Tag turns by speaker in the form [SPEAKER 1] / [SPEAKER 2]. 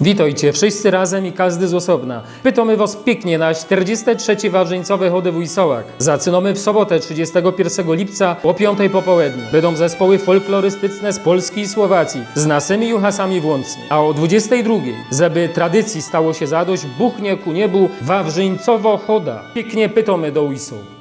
[SPEAKER 1] Witajcie wszyscy razem i każdy z osobna. Pytamy was pięknie na 43. Wawrzyńcowe chody w Ujsołach. Zaczynamy w sobotę 31 lipca o 5 po południu. Będą zespoły folklorystyczne z Polski i Słowacji z naszymi juchasami włącznie. A o 22, żeby tradycji stało się zadość, buchnie ku niebu Wawrzyńcowo choda. Pięknie pytamy do Ujsoł.